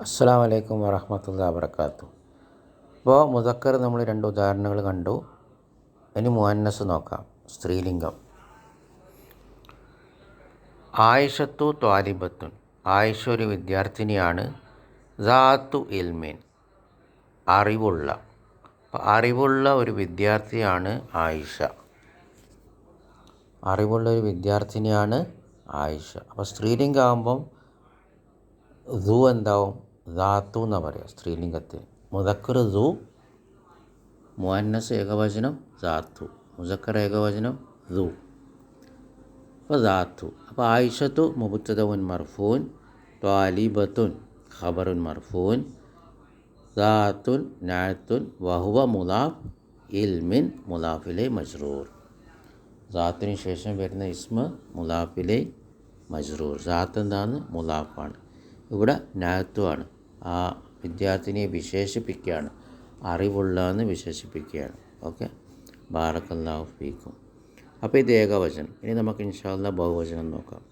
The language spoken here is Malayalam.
അസ്സാം വലൈക്കും വാഹമത്തല്ല വാബർക്കാത്തു ഇപ്പോൾ മുതക്കർ നമ്മൾ രണ്ട് ഉദാഹരണങ്ങൾ കണ്ടു. ഇനി മുഹന്നസ് നോക്കാം. സ്ത്രീലിംഗം. ആയിഷത്തു ത്വാലിബത്തുൻ. ആയിഷ ഒരു വിദ്യാർത്ഥിനിയാണ്. ദാത്തു ഇൽമീൻ. അറിവുള്ള. അറിവുള്ള ഒരു വിദ്യാർത്ഥിയാണ് ആയിഷ. അറിവുള്ള ഒരു വിദ്യാർത്ഥിനിയാണ് ആയിഷ. അപ്പോൾ സ്ത്രീലിംഗമാകുമ്പം ദു എന്താവും? ദാത്തു എന്നാണ് പറയുക സ്ത്രീലിംഗത്തിൽ മുതക്കർ ദു മുഅന്നസ് ഏകവചനം ദാത്തു മുസക്കർ ഏകവചനം ദു. അപ്പോൾ ദാത്തു അപ്പോൾ ആയിഷത്തു മുബുത്തതവുൻ മർഫൂൻ ത്വാലിബത്തുൻ ഖബറുൻ മർഫൂൻ ദാത്തുൻ നാത്തുൻ വഹുവ മുലാഫ് ഇൽമിൻ മുലാഫിലെ മജ്റൂർ. ദാത്തിന് ശേഷം വരുന്ന ഇസ്മ മുലാഫിലെ മജ്റൂർ. ദാത്ത് എന്താണ് മുലാഫാണ് ഇവിടെ നാത്തുവാണ് ആ വിദ്യാർത്ഥിനിയെ വിശേഷിപ്പിക്കുകയാണ്. അറിവുള്ള എന്ന് വിശേഷിപ്പിക്കുകയാണ്. ഓക്കെ? ബാറക്കല്ലാഹു ഫീക്കും അപ്പോൾ ഇത് ഏകവചനം. ഇനി നമുക്ക് ഇൻഷാല്ല ബഹുവചനം നോക്കാം.